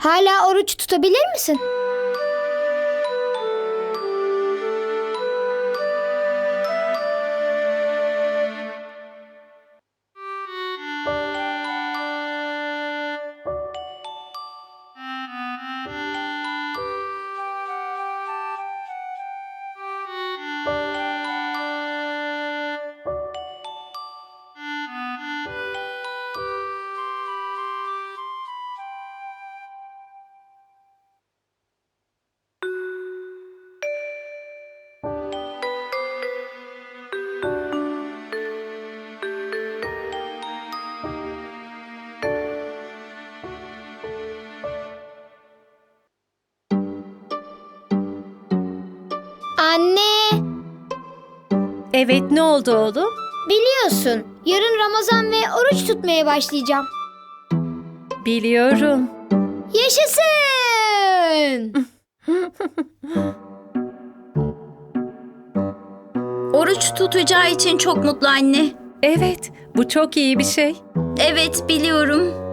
Hala oruç tutabilir misin? Anne, Evet ne oldu oğlum? biliyorsun yarın Ramazan ve oruç tutmaya başlayacağım. Biliyorum. Yaşasın! Oruç tutacağı için çok mutlu anne. Evet bu çok iyi bir şey. Evet biliyorum.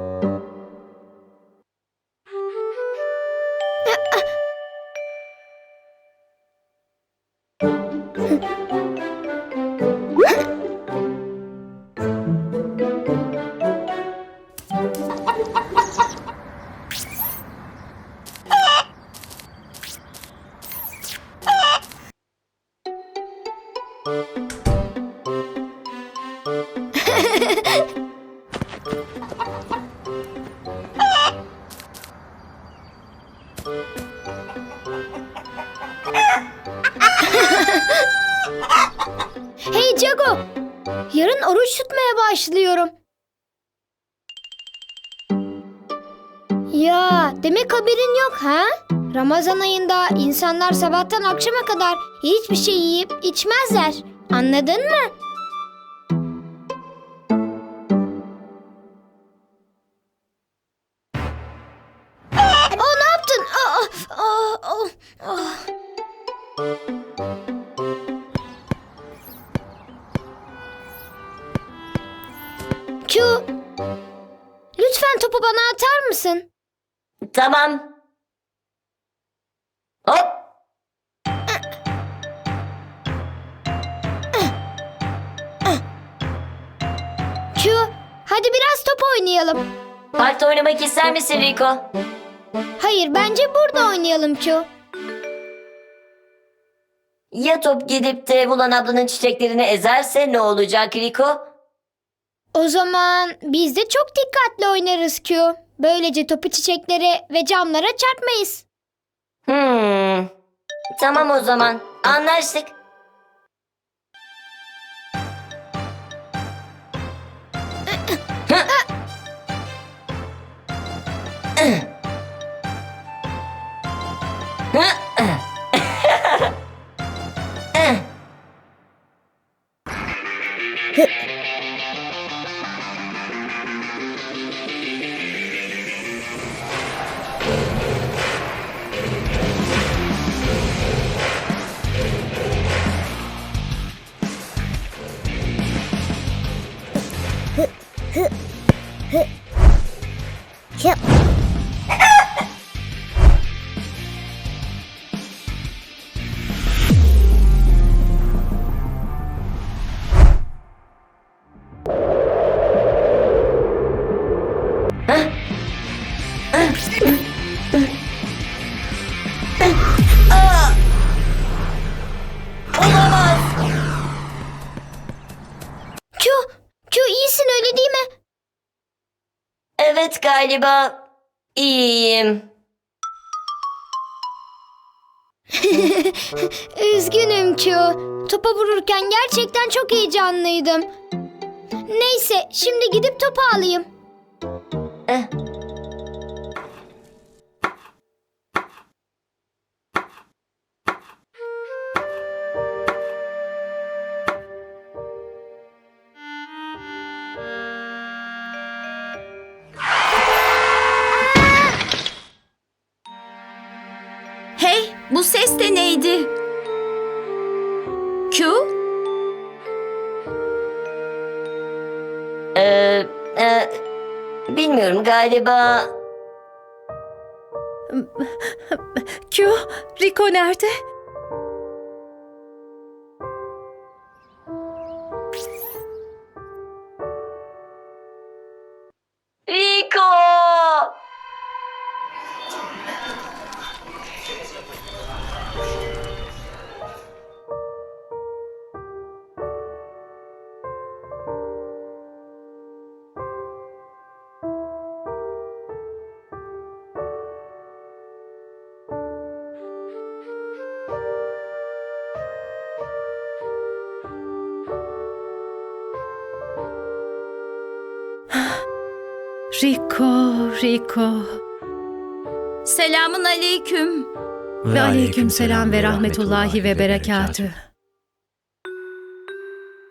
Hey Cago, yarın oruç tutmaya başlıyorum. Ya demek haberin yok ha? Ramazan ayında insanlar sabahtan akşama kadar hiçbir şey yiyip içmezler. Anladın mı? Aa, ne yaptın? Mısın? Tamam. Hop. Q, hadi biraz top oynayalım. Parkta oynamak ister misin Rico? Hayır, bence burada oynayalım Q. Ya top gidip de Bulan ablanın çiçeklerini ezerse ne olacak Rico? O zaman biz de çok dikkatli oynarız Q. Böylece topu çiçeklere ve camlara çarpmayız. Hmm. Tamam o zaman. Anlaştık. ふ、ふ、ひょ。Galiba. İyiyim. Üzgünüm Q. Topa vururken gerçekten çok heyecanlıydım. Neyse, şimdi gidip topu alayım. Bu ses de neydi? Q? Ee, e, bilmiyorum galiba Q, Rico nerede? Rico, Rico. Selamun aleyküm. Ve aleyküm selam ve rahmetullahi ve berekatü.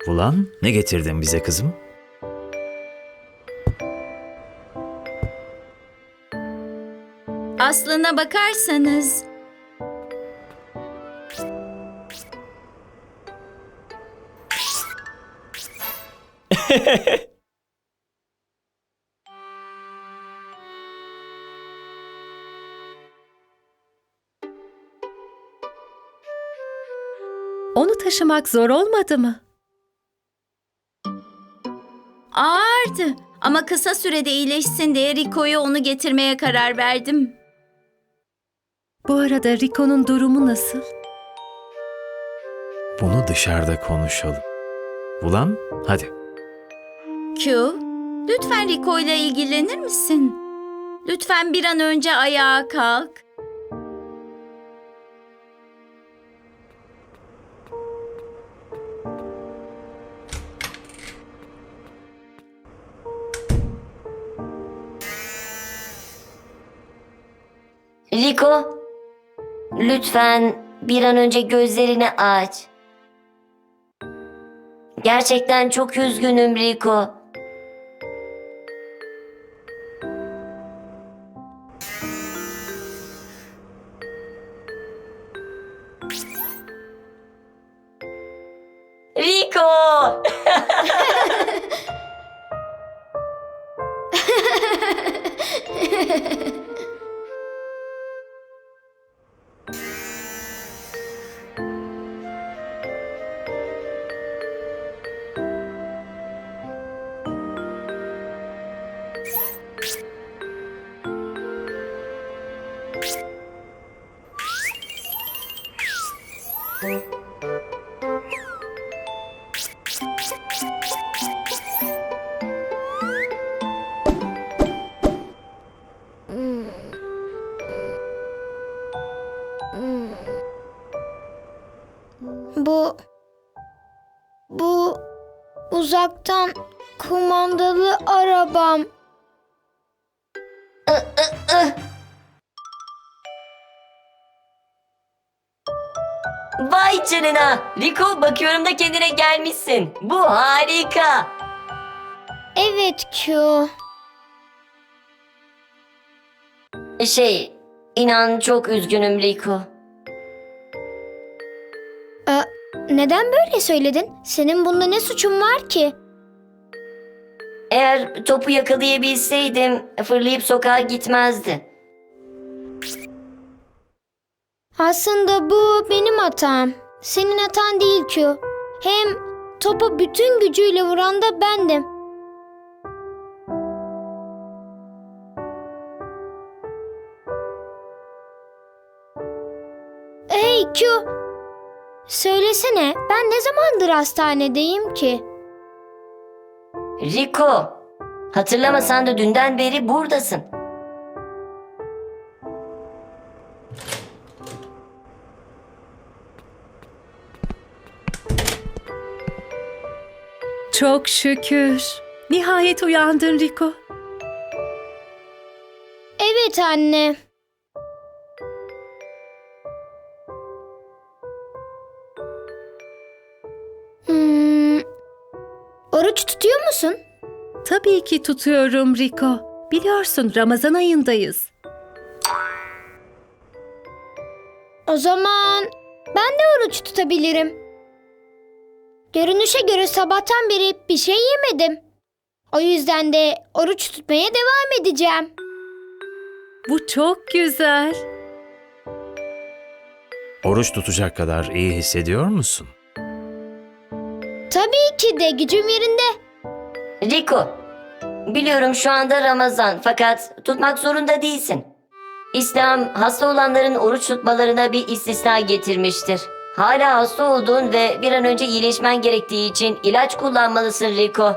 Ulan ne getirdin bize kızım? Aslına bakarsanız Onu taşımak zor olmadı mı? ağırdı. Ama kısa sürede iyileşsin diye Rico'ya onu getirmeye karar verdim. Bu arada Rico'nun durumu nasıl? Bunu dışarıda konuşalım. Ulan hadi. Q, lütfen Rico ile ilgilenir misin? Lütfen bir an önce ayağa kalk. Rico, lütfen bir an önce gözlerini aç. Gerçekten çok üzgünüm. Rico! Bu... Bu... Uzaktan kumandalı arabam. Vay canına! Rico bakıyorum da kendine gelmişsin. Bu harika. Evet Q. Şey, inan çok üzgünüm Rico. Ee, neden böyle söyledin? Senin bunda ne suçun var ki? Eğer topu yakalayabilseydim fırlayıp sokağa gitmezdi. Aslında bu benim hatam. Senin hatan değil Q. Hem topa bütün gücüyle vuran da bendim. Hey Q. Söylesene ben ne zamandır hastanedeyim ki? Rico, hatırlamasan da dünden beri buradasın. Çok şükür. Nihayet uyandın Rico. Evet anne. Hmm, oruç tutuyor musun? Tabii ki tutuyorum Rico. Biliyorsun Ramazan ayındayız. O zaman ben de oruç tutabilirim. Görünüşe göre sabahtan beri bir şey yemedim. O yüzden de oruç tutmaya devam edeceğim. Bu çok güzel. Oruç tutacak kadar iyi hissediyor musun? Tabii ki de gücüm yerinde. Rico, biliyorum şu anda Ramazan fakat tutmak zorunda değilsin. İslam hasta olanların oruç tutmalarına bir istisna getirmiştir. Hala hasta olduğun ve bir an önce iyileşmen gerektiği için ilaç kullanmalısın Rico.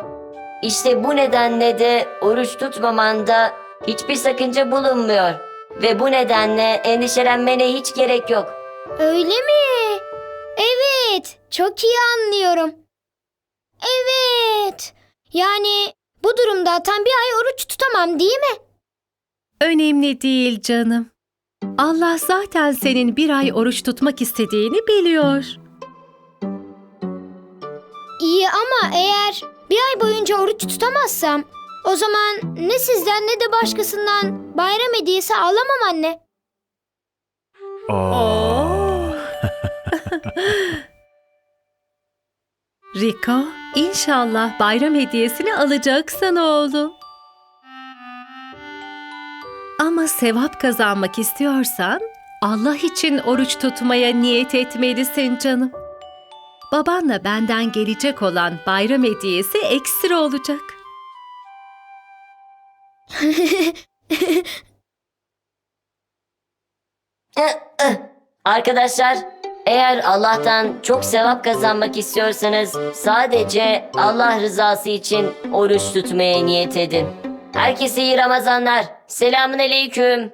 İşte bu nedenle de oruç tutmamanda hiçbir sakınca bulunmuyor. Ve bu nedenle endişelenmene hiç gerek yok. Öyle mi? Evet, çok iyi anlıyorum. Evet. Yani bu durumda tam bir ay oruç tutamam değil mi? Önemli değil canım. Allah zaten senin bir ay oruç tutmak istediğini biliyor. İyi ama eğer bir ay boyunca oruç tutamazsam o zaman ne sizden ne de başkasından bayram hediyesi alamam anne. Oo. Rico, inşallah bayram hediyesini alacaksın oğlum. Ama sevap kazanmak istiyorsan Allah için oruç tutmaya niyet etmelisin canım. Babanla benden gelecek olan bayram hediyesi ekstra olacak. Arkadaşlar, eğer Allah'tan çok sevap kazanmak istiyorsanız sadece Allah rızası için oruç tutmaya niyet edin. Herkese iyi Ramazanlar. Selamun aleyküm.